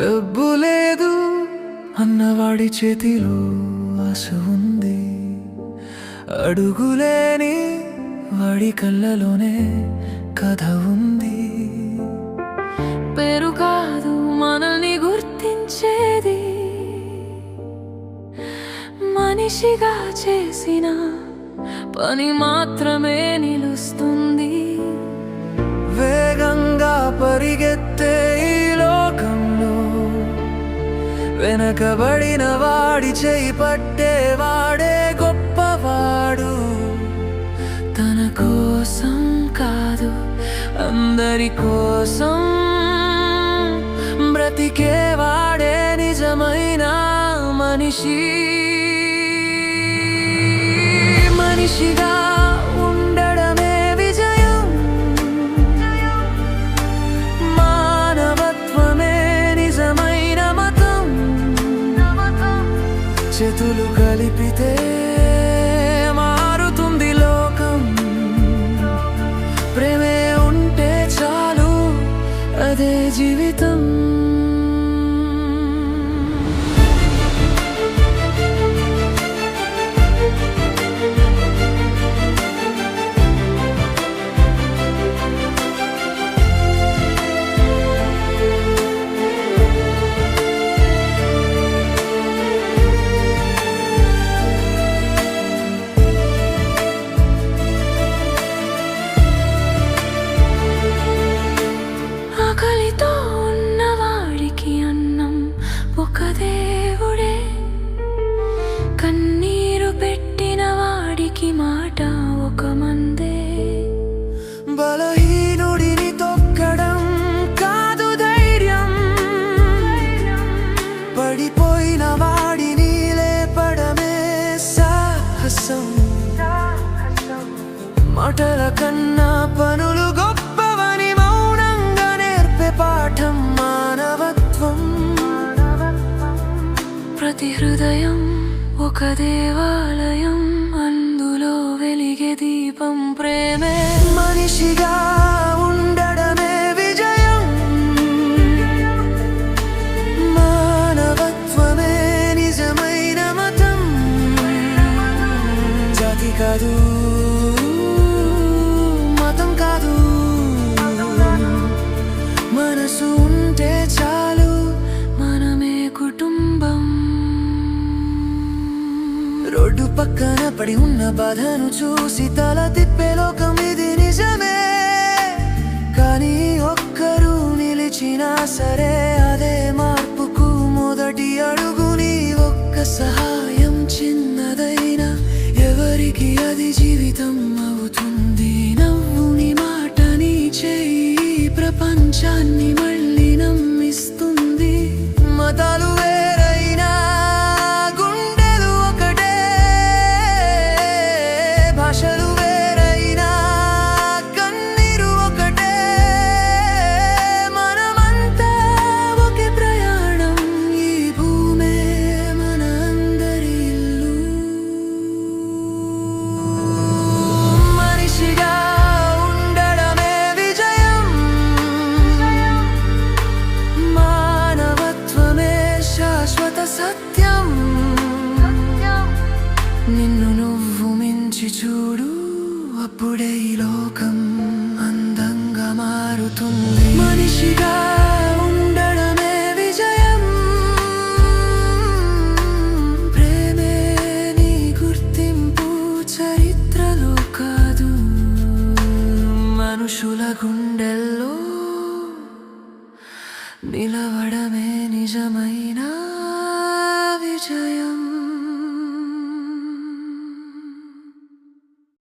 డబ్బు లేదు అన్నవాడి చేతిలో. ఆశ ఉంది. అడుగులేని వాడి కళ్ళలోనే కథ ఉంది. పేరు కాదు మనల్ని గుర్తించేది. మనిషిగా చేసిన పని మాత్రమే నిలుస్తుంది. వేగంగా పరిగెత్తే వెనకబడిన వాడి చేయి పట్టేవాడే గొప్పవాడు. తన కోసం కాదు అందరి కోసం బ్రతికేవాడే నిజమైన మనిషి. మనిషిగా కలిపితే మారుతుంది లోకం. ప్రేమే ఉంటే చాలు అదే జీవితం. కన్నీరు పెట్టిన వాడికి మాట ఒక మందే. బలహీనుడిని తొక్కడం కాదు ధైర్యం. పడిపోయిన వాడిని లేపడమే సాహసం. మాటల కన్నా పనులు గొప్పవని మౌనంగా నేర్పే పాఠం మానవత్వం. ప్రతి హృదయం ఒక దేవాలయం అందులో వెలిగే దీపం ప్రేమే. మనిషిగా ఉండడమే విజయం. మానవత్వమే నిజమైన మతం. జాతి కాదు మతం కాదు. మనసు ఉంటే పక్కన పడి ఉన్న బాధను చూసి తల తిప్పే లోకం ఇది నిజమే. కానీ ఒక్కరు నిలిచినా సరే అదే మార్పుకు మొదటి అడుగుని ఒక్క సహాయం చిన్నదైనా ఎవరికి అది జీవితం అవుతుంది? నవ్వుని మాటని చేయి ప్రపంచాన్ని మళ్ళీ నమ్మిస్తుంది. మతాలు శాశ్వత సత్యం. నిన్ను నువ్వు మించి చూడు అప్పుడే ఈ లోకం అందంగా మారుతుంది. మనిషిగా ఉండడమే విజయం. ప్రేమే నీ గుర్తింపు చరిత్రలో కాదు. మనుషుల గుండెల్లో నిలవడమే నిజమైన విజయం